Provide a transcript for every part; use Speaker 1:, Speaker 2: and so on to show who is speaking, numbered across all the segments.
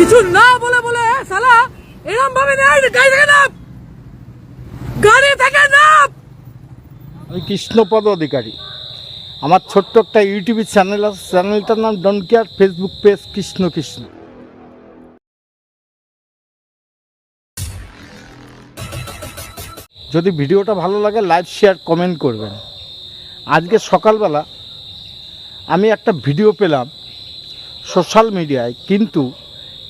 Speaker 1: কিছু না বলে বলে সালা এরম ভাবে নেয় গাড়ি থেকে নাম। গাড়ি থেকে নাম।
Speaker 2: আমি কৃষ্ণপদ অধিকারী। আমার ছোট্ট একটা ইউটিউবের চ্যানেল আছে, চ্যানেলটার নাম Don Care Facebook page Krishna Krishna. যদি ভিডিওটা ভালো লাগে, লাইক, শেয়ার, কমেন্ট করবেন। আজকে সকালবেলা আমি একটা ভিডিও পেলাম সোশ্যাল মিডিয়ায়, কিন্তু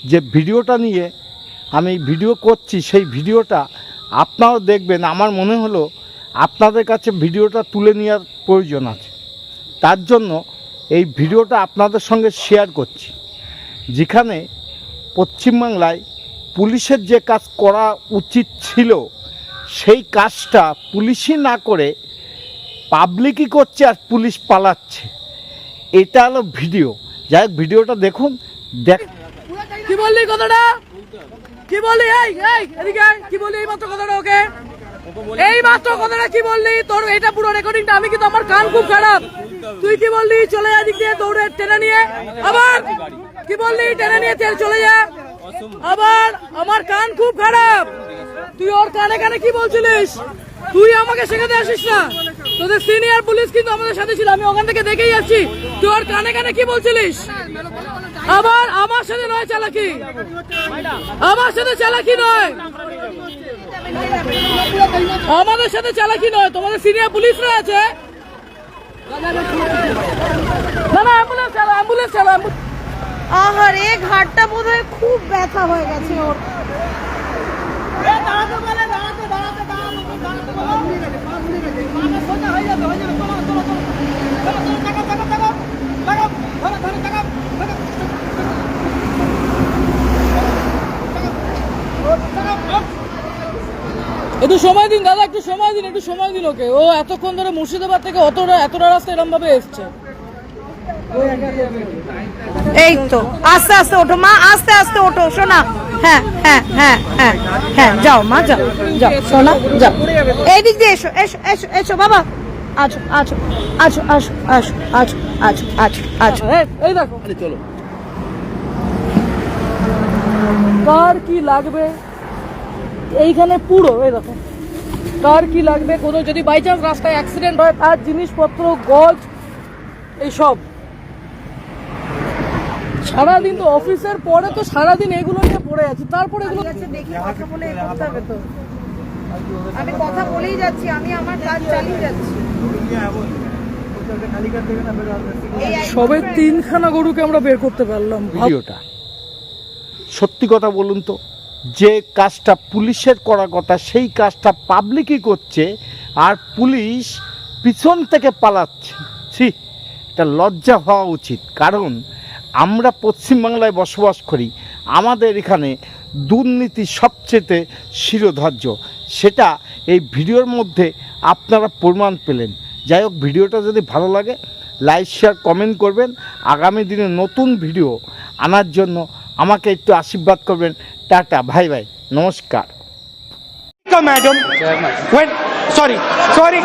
Speaker 2: যে ভিডিওটা নিয়ে আমি ভিডিও করছি, সেই ভিডিওটা আপনারাও দেখবেন। আমার মনে হলো আপনাদের কাছে ভিডিওটা তুলে নেওয়ার প্রয়োজন আছে। তার জন্য এই ভিডিওটা আপনাদের সঙ্গে শেয়ার করছি। যেখানে পশ্চিমবাংলায় পুলিশের যে কাজ করা উচিত ছিল, সেই কাজটা পুলিশই না করে পাবলিকই করছে আর পুলিশ পালাচ্ছে। এটা হলো ভিডিও। যাই ভিডিওটা দেখুন, দেখ
Speaker 1: কি বললি কথাটা? কি বললি? এই এই, এদিকে। কি বললি এই মাত্র কথাটা ওকে? এই মাত্র কথাটা কি বললি? তোর এটা পুরো রেকর্ডিংটা আমি কিন্তু আমার কান খুব খারাপ। তুই কি বললি? চলে যা দিকে দৌড়ে টেনে নিয়ে। আবার, কি বললি? টেনে নিয়ে চলে যা। আবার, আমার কান খুব খারাপ। তুই ওর কানে কানে কি বলছিলিস? তুই আমাকে শেখাতে আসিস না। তোদের সিনিয়র পুলিশ কিন্তু আমাদের সাথে ছিল, আমি ওখান থেকে দেখেই যাচ্ছি তুই ওর কানে কানে কি বলছিলিস? আবার আমার সাথে নয় চালাকি। আমার সাথে চালাকি নয়। আমাদের সাথে চালাকি নয় তোমাদের সিনিয়র পুলিশরা আছে না না অ্যাম্বুলেন্স চালা অ্যাম্বুলেন্স চালা
Speaker 3: আহারে ঘাটটা বোধহয় খুব ব্যথা হয়ে গেছে ওর।
Speaker 1: একটু সময় দিন দাদা একটু সময় দিন একটু সময় দিন ওকে। ও এতক্ষণ ধরে মুর্শিদাবাদ থেকে অতটা এতটা রাস্তা এরম ভাবে এসছে।
Speaker 3: এই তো আস্তে আস্তে ওঠো মা আস্তে আস্তে ওঠো শোনা হ্যাঁ হ্যাঁ হ্যাঁ হ্যাঁ হ্যাঁ যাও মা যাও যাও শোনা যাও। এই দিক দিয়ে এসো এসো এসো এসো বাবা। আছো আছো আছো আছো আছো আছো আছো আছো আছো।
Speaker 1: এই দেখো। চলো। কার কি লাগবে? এইখানে পুরো এই দেখো। কার কি লাগবে কোনো যদি বাই চান্স রাস্তায় অ্যাক্সিডেন্ট হয় তার জিনিসপত্র গজ এইসব সারাদিন তো অফিসের পরে তো সারাদিন এগুলো নিয়ে পড়ে আছি। তারপরে এগুলো
Speaker 3: দেখি কথা বলে করতে হবে তো। আমি কথা বলেই যাচ্ছি আমি আমার কাজ চালিয়ে যাচ্ছি।
Speaker 1: সবে তিনখানা গরুকে আমরা বের করতে পারলাম।
Speaker 2: ভিডিওটা। সত্যি কথা বলুন তো যে কাজটা পুলিশের করা কথা, সেই কাজটা পাবলিকই করছে আর পুলিশ পিছন থেকে পালাচ্ছে। ছি, এটা লজ্জা হওয়া উচিত। কারণ আমরা পশ্চিমবাংলায় বসবাস করি, আমাদের এখানে দুর্নীতি সবচেয়ে শিরোধার্য। সেটা এই ভিডিওর মধ্যে আপনারা প্রমাণ পেলেন। যাই হোক, ভিডিওটা যদি ভালো লাগে, লাইক, শেয়ার, কমেন্ট করবেন। আগামী দিনে নতুন ভিডিও আনার জন্য আমাকে একটু আশীর্বাদ করবেন। টাটা ভাই ভাই নমস্কার।
Speaker 4: Madam sorry sorry.